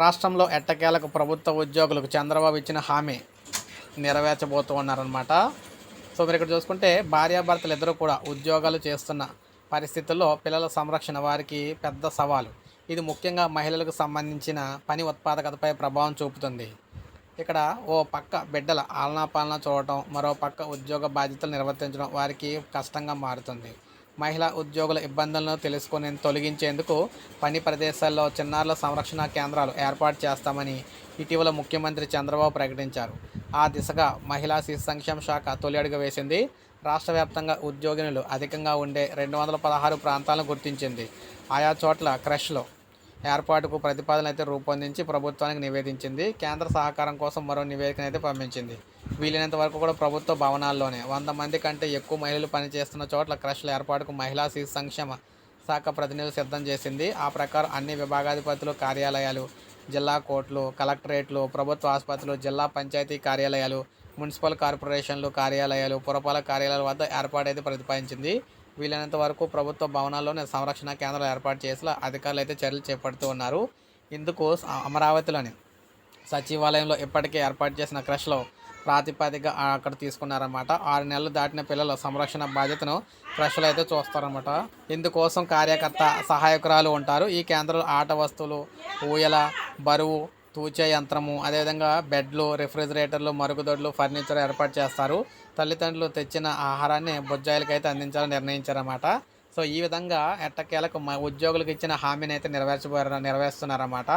రాష్ట్రంలో ఎట్టకేలకు ప్రభుత్వ ఉద్యోగులకు చంద్రబాబు ఇచ్చిన హామీ నెరవేర్చబోతూ ఉన్నారనమాట సో మీరు ఇక్కడ చూసుకుంటే భార్యాభర్తలు ఇద్దరు కూడా ఉద్యోగాలు చేస్తున్న పరిస్థితుల్లో పిల్లల సంరక్షణ వారికి పెద్ద సవాలు. ఇది ముఖ్యంగా మహిళలకు సంబంధించిన పని ఉత్పాదకతపై ప్రభావం చూపుతుంది. ఇక్కడ ఓ పక్క బిడ్డల ఆలనా పాలన చూడటం మరో పక్క ఉద్యోగ బాధ్యతలు నిర్వర్తించడం వారికి కష్టంగా మారుతుంది. మహిళా ఉద్యోగుల ఇబ్బందులను తెలుసుకొని తొలగించేందుకు పని ప్రదేశాల్లో చిన్నారుల సంరక్షణ కేంద్రాలు ఏర్పాటు చేస్తామని ఇటీవల ముఖ్యమంత్రి చంద్రబాబు ప్రకటించారు. ఆ దిశగా మహిళా శిశు సంక్షేమ శాఖ తొలి అడుగు వేసింది. రాష్ట్ర వ్యాప్తంగా ఉద్యోగినులు అధికంగా ఉండే రెండు వందల పదహారు ప్రాంతాలను గుర్తించింది. ఆయా చోట్ల క్రష్లో ఏర్పాటుకు ప్రతిపాదన అయితే రూపొందించి ప్రభుత్వానికి నివేదించింది. కేంద్ర సహకారం కోసం మరో నివేదికను అయితే పంపించింది. వీలైనంత వరకు కూడా ప్రభుత్వ భవనాల్లోనే. వంద మంది కంటే ఎక్కువ మహిళలు పనిచేస్తున్న చోట్ల క్రష్ల ఏర్పాటుకు మహిళా శిశు సంక్షేమ శాఖ ప్రతినిధులు సిద్ధం చేసింది. ఆ ప్రకారం అన్ని విభాగాధిపతులు కార్యాలయాలు జిల్లా కోర్టులు కలెక్టరేట్లు ప్రభుత్వ ఆసుపత్రులు జిల్లా పంచాయతీ కార్యాలయాలు మున్సిపల్ కార్పొరేషన్లు కార్యాలయాలు పురపాలక కార్యాలయాల వద్ద ఏర్పాటైతే ప్రతిపాదించింది. వీలైనంత వరకు ప్రభుత్వ భవనాల్లోనే సంరక్షణ కేంద్రాలు ఏర్పాటు చేసి అధికారులు అయితే చర్యలు చేపడుతూ ఉన్నారు. ఇందుకు అమరావతిలోని సచివాలయంలో ఇప్పటికే ఏర్పాటు చేసిన క్రష్లో ప్రాతిపదిక అక్కడ తీసుకున్నారన్నమాట. ఆరు నెలలు దాటిన పిల్లల సంరక్షణ బాధ్యతను క్రష్లో అయితే చూస్తారన్నమాట. ఇందుకోసం కార్యకర్త సహాయకురాలు ఉంటారు. ఈ కేంద్రంలో ఆట వస్తువులు ఊయల బరువు తూచే యంత్రము అదేవిధంగా బెడ్లు రిఫ్రిజిరేటర్లు మరుగుదొడ్లు ఫర్నిచర్ ఏర్పాటు చేస్తారు. తల్లిదండ్రులు తెచ్చిన ఆహారాన్ని బొజ్జాయిలకి అయితే అందించాలని నిర్ణయించారన్నమాట. సో ఈ విధంగా ఎట్టకేలకు మా ఉద్యోగులకు ఇచ్చిన హామీని అయితే నెరవేర్చబోయారు నెరవేరుస్తున్నారన్నమాట.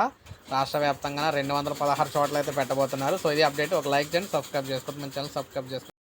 రాష్ట్ర వ్యాప్తంగా రెండు వందల పదహారు చోట్ల అయితే పెట్టబోతున్నారు. సో ఇది అప్డేట్. ఒక లైక్ చేయండి సబ్స్క్రైబ్ చేసుకోండి మన ఛానల్ సబ్స్క్రైబ్ చేసుకోండి